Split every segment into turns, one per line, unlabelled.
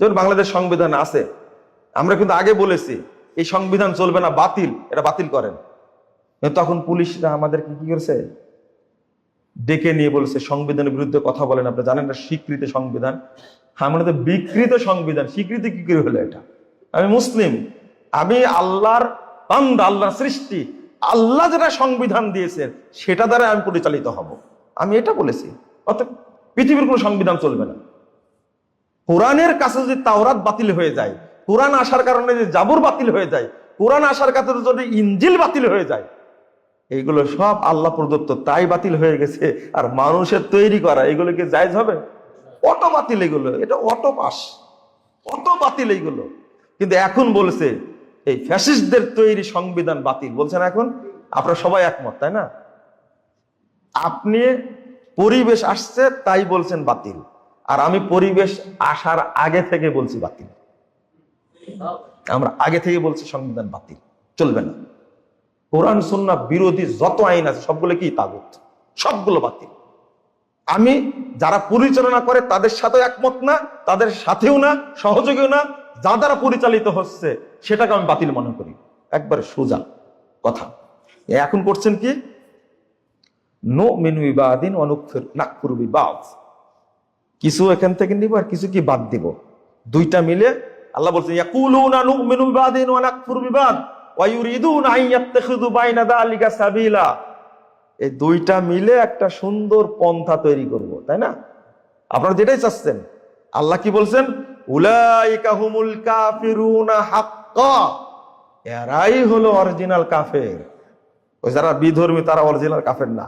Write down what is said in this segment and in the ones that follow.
যেমন বাংলাদেশ সংবিধান আছে, আমরা কিন্তু আগে বলেছি, এই সংবিধান চলবে না, বাতিল, এটা বাতিল করেন। তখন পুলিশরা আমাদেরকে কি করেছে? ডেকে নিয়ে বলেছে, সংবিধানের বিরুদ্ধে কথা বলেন আপনি, জানেন না স্বীকৃত সংবিধান? আমরা তো বিকৃত সংবিধান, স্বীকৃতি কি করে হলো এটা? আমি মুসলিম, আমি আল্লাহর বান্দা, আল্লাহর সৃষ্টি, আল্লাহ যেটা সংবিধান দিয়েছেন, সেটা দ্বারা আমি পরিচালিত হব। আমি এটা বলেছি, অর্থাৎ পৃথিবীর কোনো সংবিধান চলবে না। কোরআনের কাছে যদি তাওরাত বাতিল হয়ে যায়, কোরআন আসার কারণে যে জাবর বাতিল হয়ে যায়, কোরআন আসার কারণে যদি ইঞ্জিল বাতিল হয়ে যায়, এইগুলো সব আল্লাহ প্রদত্ত, তাই বাতিল হয়ে গেছে। আর মানুষের তৈরি করা, এগুলো কি জায়জ হবে? অটো বাতিল এগুলো, এটা অটো পাস। অটো বাতিল এইগুলো কিন্তু এখন বলছে, এই ফ্যাসিস্টদের তৈরি সংবিধান বাতিল। বলছেন এখন? আপনারা সবাই একমত, তাই না? আপনি পরিবেশ আসছে, তাই বলছেন বাতিল। আর আমি পরিবেশ আসার আগে থেকে বলছি বাতিল। আমরা আগে থেকে বলছি সংবিধান বাতিল। চলবে না। কোরআন সুন্না বিরোধী যত আইন আছে, সবগুলো কি? তাগুত। সবগুলো বাতিল। আমি যারা পরিচালনা করে, তাদের সাথে একমত না, তাদের সাথেও না, সহযোগীও না। যা দ্বারা পরিচালিত হচ্ছে, সেটাকে আমি বাতিল মনে করি। একবারে সোজা কথা। এখন করছেন কি? নো মেনু বিবাদিন অনুক্ষর নাকফুর বিবাদ। কিছু এখান থেকে নিব আর কিছু কি বাদ দিব। দুইটা মিলে আল্লাহ বলছেন, ইয়াকুলুনা নুমিনু বিবাদিন ওয়া নাকফুরু বিবাদ, ওয়া ইউরিদুনা আন ইয়াত্তাখিযু বাইনা যালিকা সাবিলা। এই দুইটা মিলে একটা সুন্দর পন্থা তৈরি করব, তাই না? আপনারা যেটাই চাচ্ছেন। আল্লাহ কি বলছেন, উলাইকা হুমুল কাফিরুনা হাক্কা। এরাই হলো অরিজিনাল কাফের। ওই যারা বিধর্মী, তারা অরিজিনাল কাফের না।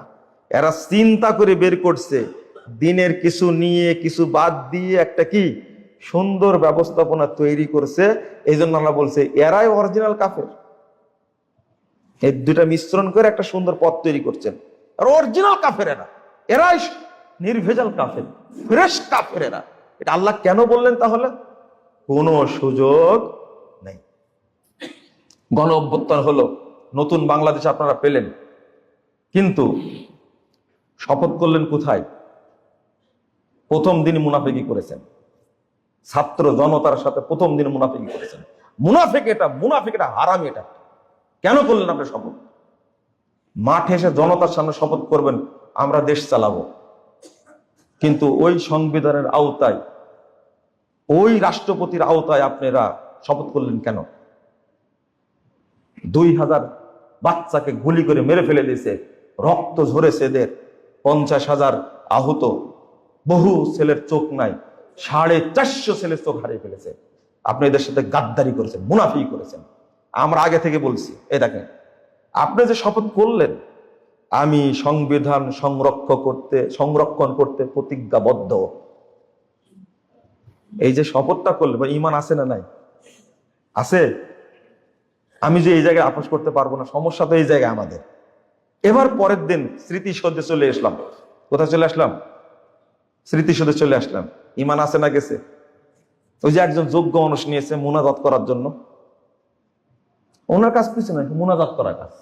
এরা চিন্তা করে বের করছে দিনের কিছু নিয়ে, কিছু বাদ দিয়ে একটা কি সুন্দর ব্যবস্থাপনা তৈরি করছে। এই জন্য আল্লাহ বলছে, এরাই অরিজিনাল কাফের। এই দুটা মিশ্রণ করে একটা সুন্দর পথ তৈরি করছেন। আর অরিজিনাল কাফের এরা এরাই নির্ভেজাল কাফের, ফ্রেশ কাফের এরা এটা আল্লাহ কেন বললেন তাহলে? কোনো সুযোগ নেই। গণ অভ্যুত্থান হলো, নতুন বাংলাদেশ আপনারা পেলেন। কিন্তু শপথ করলেন কোথায়? প্রথম দিন মুনাফিকি করেছেন। ছাত্র জনতার সাথে প্রথম দিন মুনাফিকি করেছেন। মুনাফিক এটা মুনাফিক এটা হারামি এটা। কেন করলেন আপনি শপথ? মাঠে এসে জনতার সামনে শপথ করবেন, আমরা দেশ চালাবো। কিন্তু ওই সংবিধানের আওতায়, ওই রাষ্ট্রপতির আওতায় আপনারা শপথ করলেন কেন? দুই হাজার বাচ্চাকে গুলি করে মেরে ফেলে দিয়েছে, রক্ত ঝরেছে এদের, পঞ্চাশ হাজার আহত বহু ছেলের চোখ নাই, সাড়ে চারশো ছেলের চোখ হারিয়ে ফেলেছে। আপনি এদের সাথে গাদ্দারি করেছেন, মুনাফি করেছেন। আমরা আগে থেকে বলছি এ দেখেন, আপনি যে শপথ করলেন, আমি সংবিধান সংরক্ষণ করতে সংরক্ষণ করতে প্রতিজ্ঞাবদ্ধ। এই যে শপথটা করলে বা ইমান আছে না নাই? আছে? আমি যে এই জায়গায় আপোষ করতে পারব না, সমস্যা তো এই জায়গায় আমাদের। এবার পরের দিন স্মৃতিসৌধে চলে আসলাম। কোথায় চলে আসলাম? স্মৃতিসৌধে চলে আসলাম। ইমান আছে না গেছে? ওই যে একজন যোগ্য মানুষ নিয়েছে মুনাজাত করার জন্য। ওনার কাজ কিছু নয় মুনাজাত করার কাজ।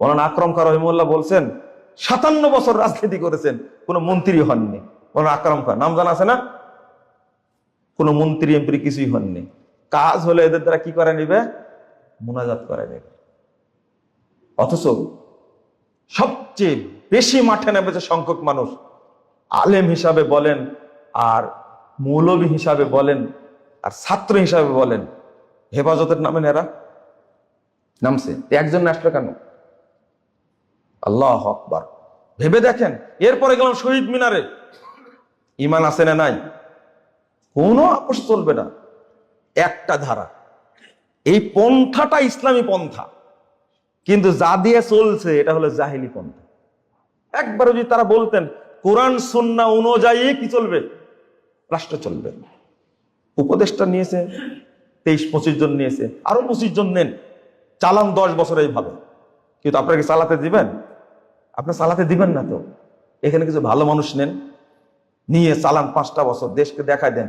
ওনার আকরম খান রহিমুল্লাহ বলছেন, সাতান্ন বছর রাজনীতি করেছেন, কোন মন্ত্রী হননি। ওনার আকরম খান, নাম জানা আছে না? কোন মন্ত্রী, এমপি কিছুই হননি। কাজ হলে এদের দ্বারা কি করে নিবে? মুনাজাত করে নেবে। অথচ সবচেয়ে বেশি মাঠে নেমেছে সংখ্যক মানুষ আলেম হিসাবে বলেন আর মৌলবী হিসাবে বলেন আর ছাত্র হিসাবে বলেন, হেফাজতের নামে এরা নামছে। একজন আসলো কেন? আল্লাহ আকবার। ভেবে দেখেন, এরপরে গেলাম শহীদ মিনারে। ইমান আছে না নাই? কোনো আপোষ চলবে না। একটা ধারা, এই পন্থাটা ইসলামী পন্থা। কিন্তু যা দিয়ে চলছে, এটা হলো জাহিলি পন্থা। একবার যদি তারা বলতেন কোরআন সন্না অনুযায়ী কি চলবে? রাষ্ট্র চলবে। উপদেষ্টা নিয়েছে, তেইশ পঁচিশ জন নিয়েছে, আরও পঁচিশ জন নেন। চালান দশ বছর এইভাবে কিন্তু আপনাকে চালাতে দিবেন? আপনি চালাতে দিবেন না তো? এখানে কিছু ভালো মানুষ নেন। নিয়ে চালান পাঁচটা বছর, দেশকে দেখায় দেন।